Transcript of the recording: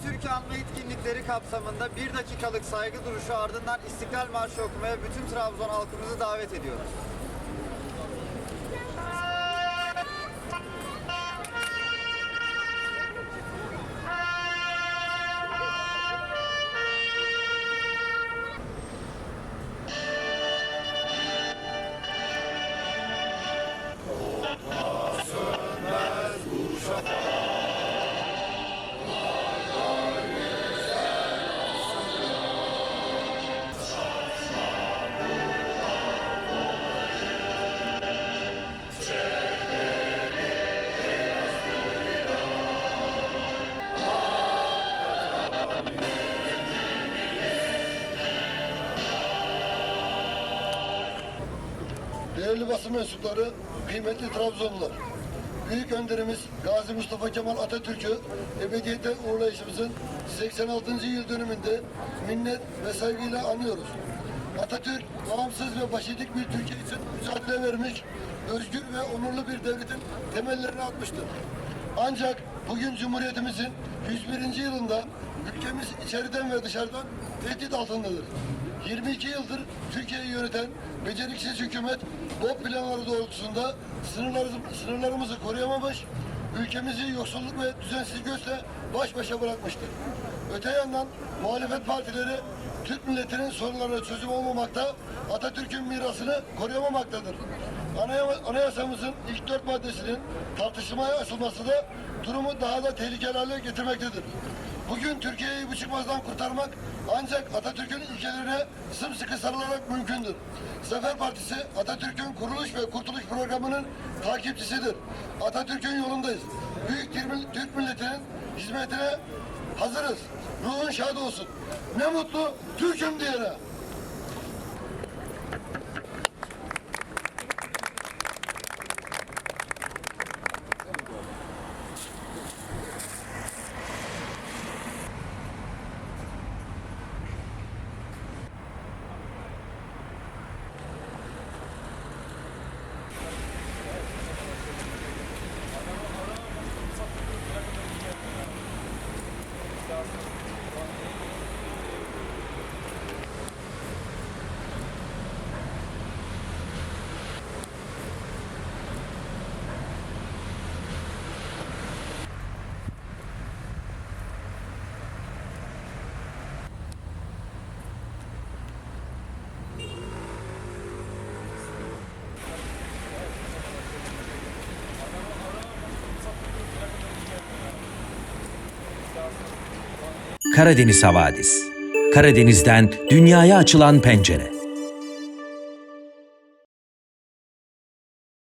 Atatürk'ü anma etkinlikleri kapsamında bir dakikalık saygı duruşu ardından İstiklal Marşı okumaya bütün Trabzon halkımızı davet ediyoruz. Değerli basın mensupları, kıymetli Trabzonlular. Büyük önderimiz Gazi Mustafa Kemal Atatürk'ü ebediyete uğurlayışımızın 86. yıl dönümünde minnet ve saygıyla anıyoruz. Atatürk bağımsız ve başedik bir Türkiye için mücadele vermiş, özgür ve onurlu bir devletin temellerini atmıştır. Ancak bugün Cumhuriyetimizin 101. yılında ülkemiz içeriden ve dışarıdan tehdit altındadır. 22 yıldır Türkiye'yi yöneten beceriksiz hükümet bu planları doğrultusunda sınırlarımızı, sınırlarımızı koruyamamış, ülkemizi yoksulluk ve düzensizlik göçle baş başa bırakmıştır. Öte yandan muhalefet partileri Türk milletinin sorunlarına çözüm olmamakta, Atatürk'ün mirasını koruyamamaktadır. Anaya- Anayasamızın ilk dört maddesinin tartışmaya açılması da durumu daha da tehlikeli hale getirmektedir. Bugün Türkiye'yi bu çıkmazdan kurtarmak ancak Atatürk'ün ilkelerine sımsıkı sarılarak mümkündür. Zafer Partisi Atatürk'ün kuruluş ve kurtuluş programının takipçisidir. Atatürk'ün yolundayız. Büyük Türk milletinin hizmetine hazırız. Ruhun şad olsun. Ne mutlu Türk'üm diyene. Karadeniz Havadis. Karadeniz'den dünyaya açılan pencere.